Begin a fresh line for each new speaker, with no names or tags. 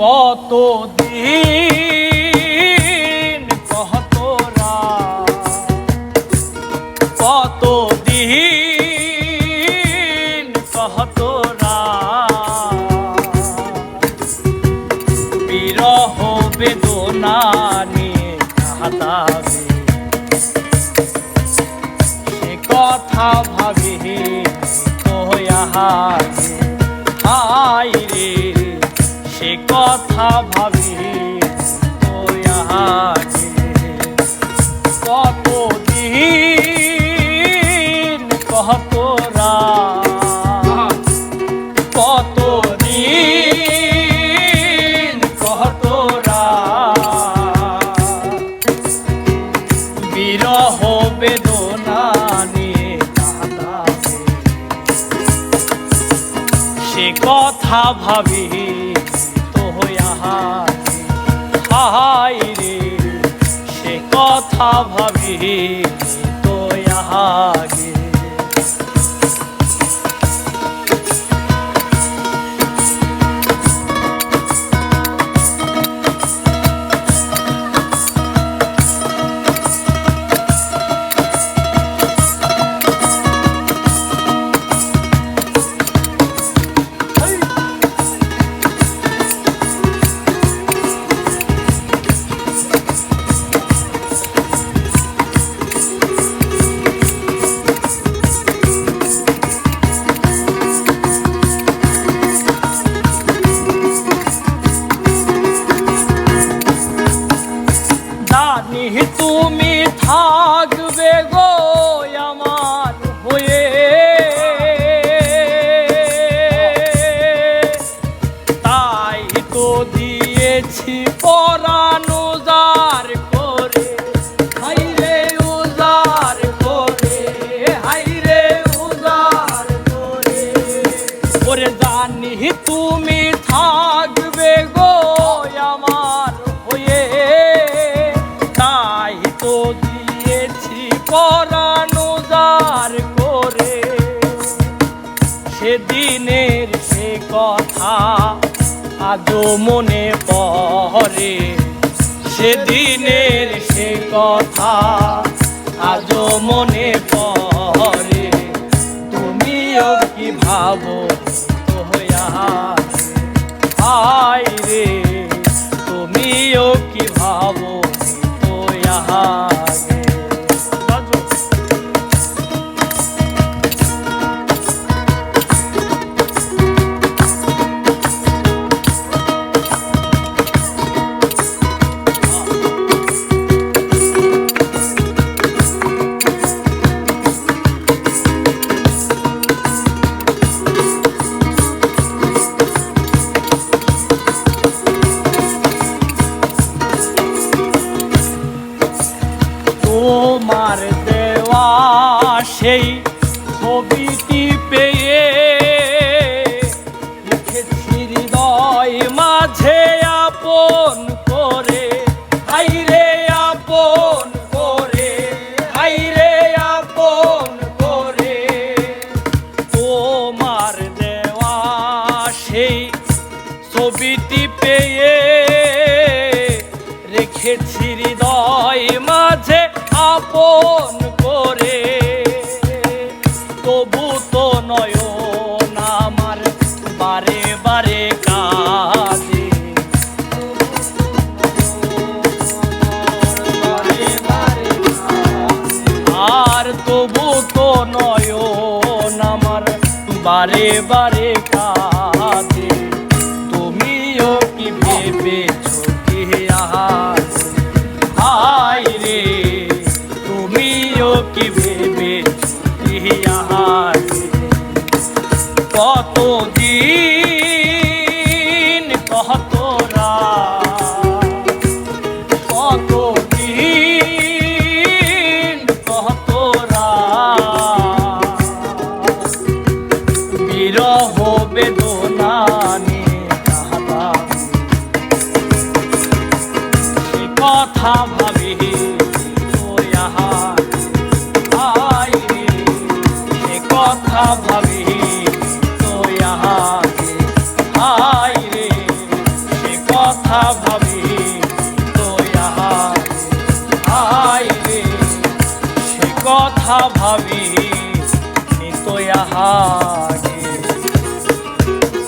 কত দিন কত কত দিন কত বিরহ বেদনা নিয়ে কাঁদাবে। সে কথা ভাবি তো কথা ভাবি তো আহারে। কত দিন কত রাত কত দিন কত বিরহ বেদনা নিয়ে সে কথা ভাবি সে কথা ভাবি তো আগে জানি তুমি থাকবে গো আমার হয়ে। তাই তো দিয়েছি পরানো করে, হাইরে উজার করে, হাইরে উজার করে। ওরে জানি তুমি থাকবে গো আমার হয়ে। সেদিনের সে কথা আজও মনে পড়ে। সেদিনের সে কথা আজও মনে পড়ে। ছবিটি পেয়ে রেখেছি হৃদয় মাঝে আপন করে। তবু তো নয়ন আমার বারে বারে কাঁদে। আর তবু তো নয়ন আমার বারে বারে কাঁদে। ভেবেছো কি আহার। হাই রে তুমিও কি ভেবেছো কি আহার? কত দিন সে কথা ভাবি তো